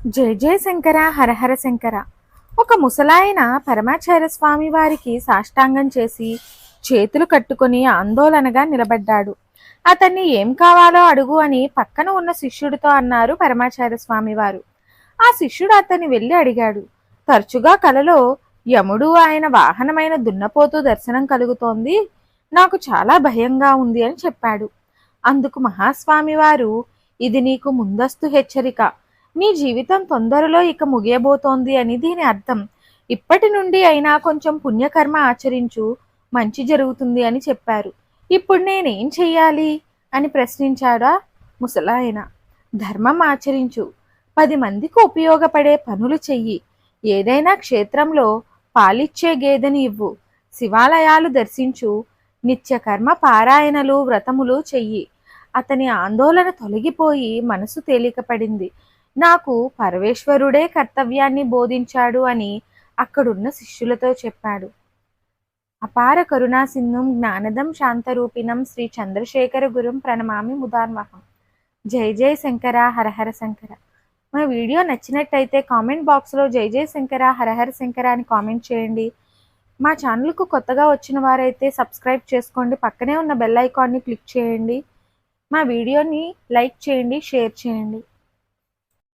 జయ జయ శంకర హరహర శంకర. ఒక ముసలాయన పరమాచార్య స్వామి వారికి సాష్టాంగం చేసి చేతులు కట్టుకొని ఆందోళనగా నిలబడ్డాడు. అతన్ని ఏం కావాలో అడుగు అని పక్కన ఉన్న శిష్యుడితో అన్నారు పరమాచార్య స్వామివారు ఆ శిష్యుడు అతన్ని వెళ్ళి అడిగాడు. తరచుగా కలలో యముడు ఆయన వాహనమైన దున్నపోతూ దర్శనం కలుగుతోంది. నాకు చాలా భయంగా ఉంది అని చెప్పాడు. అందుకు మహాస్వామివారు ఇది నీకు ముందస్తు హెచ్చరిక. నీ జీవితం తొందరలో ఇక ముగియబోతోంది అని దీని అర్థం. ఇప్పటి నుండి అయినా కొంచెం పుణ్యకర్మ ఆచరించు మంచి జరుగుతుంది అని చెప్పారు. ఇప్పుడు నేనేం చెయ్యాలి? అని ప్రశ్నించాడా ముసలాయన. ధర్మం ఆచరించు. పది మందికి ఉపయోగపడే పనులు చెయ్యి. ఏదైనా క్షేత్రంలో పాలిచ్చే గేదెని ఇవ్వు. శివాలయాలు దర్శించు. నిత్యకర్మ పారాయణలు వ్రతములు చెయ్యి. అతని ఆందోళన తొలగిపోయి మనసు తేలికపడింది. నాకు పరమేశ్వరుడే కర్తవ్యాన్ని బోధించాడు అని అక్కడున్న శిష్యులతో చెప్పాడు. అపార కరుణాసింధుం జ్ఞానదం శాంతరూపిణం శ్రీ చంద్రశేఖర గురుం ప్రణమామి ముదాన్వహం జై జై శంకర హరహర శంకర. మా వీడియో నచ్చినట్టయితే కామెంట్ బాక్స్లో జై జై శంకర హరహర శంకర అని కామెంట్ చేయండి. మా ఛానల్కు కొత్తగా వచ్చిన వారైతే సబ్స్క్రైబ్ చేసుకోండి. పక్కనే ఉన్న బెల్ ఐకాన్ని క్లిక్ చేయండి. మా వీడియోని లైక్ చేయండి షేర్ చేయండి.